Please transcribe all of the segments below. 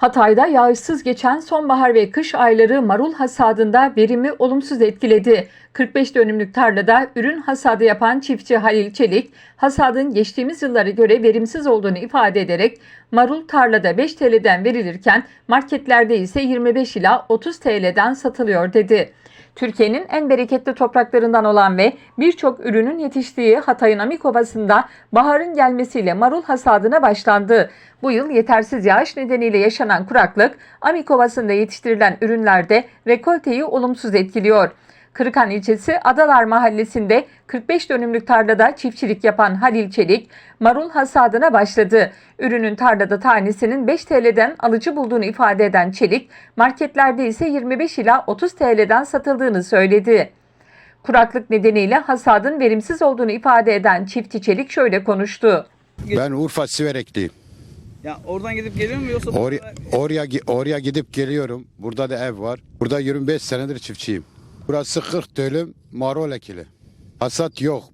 Hatay'da yağışsız geçen sonbahar ve kış ayları marul hasadında verimi olumsuz etkiledi. 45 dönümlük tarlada ürün hasadı yapan çiftçi Halil Çelik, hasadın geçtiğimiz yıllara göre verimsiz olduğunu ifade ederek marul tarlada 5 TL'den verilirken marketlerde ise 25 ila 30 TL'den satılıyor dedi. Türkiye'nin en bereketli topraklarından olan ve birçok ürünün yetiştiği Hatay'ın Amik Ovası'nda baharın gelmesiyle marul hasadına başlandı. Bu yıl yetersiz yağış nedeniyle yaşanan kuraklık Amik Ovası'nda yetiştirilen ürünlerde rekolteyi olumsuz etkiliyor. Kırıkan ilçesi Adalar Mahallesi'nde 45 dönümlük tarlada çiftçilik yapan Halil Çelik, marul hasadına başladı. Ürünün tarlada tanesinin 5 TL'den alıcı bulduğunu ifade eden Çelik, marketlerde ise 25 ila 30 TL'den satıldığını söyledi. Kuraklık nedeniyle hasadın verimsiz olduğunu ifade eden çiftçi Çelik şöyle konuştu. Ben Urfa Siverekliyim. Ya oradan gidip geliyor mu yoksa Oraya, oraya, oraya gidip geliyorum. Burada da ev var. Burada 25 senedir çiftçiyim. Burası 40 dönüm marul ekili. Hasat yok.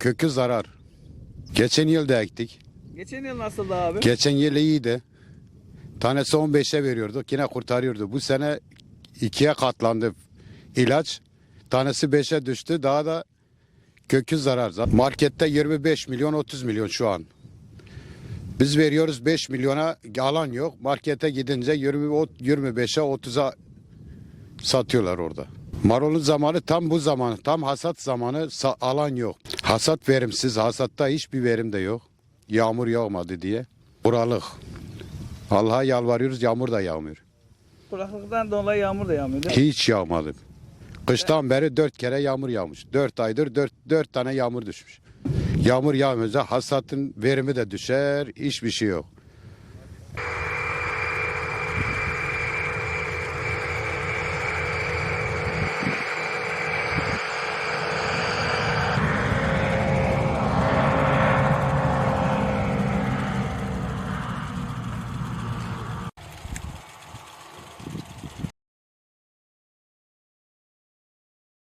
Kökü zarar. Geçen yıl da ektik. geçen yıl nasıldı abi? Geçen yıl iyiydi. Tanesi 15'e veriyorduk. Yine kurtarıyordu. Bu sene ikiye katlandı ilaç. Tanesi 5'e düştü. Daha da kökü zarar. Markette 25 milyon 30 milyon şu an. Biz veriyoruz 5 milyona alan yok. Markete gidince 20, o- 25'e 30'a satıyorlar orada. Marulun zamanı tam bu zaman. Tam hasat zamanı alan yok. Hasat verimsiz. Hasatta hiçbir verim de yok. Yağmur yağmadı diye. Buralık. Allah'a yalvarıyoruz yağmur da yağmıyor. Kuraklıktan dolayı yağmur da yağmıyor değil mi? Hiç yağmadı. Kıştan beri dört kere yağmur yağmış. Dört aydır dört, dört tane yağmur düşmüş. Yağmur yağmıyorsa hasatın verimi de düşer, hiçbir şey yok.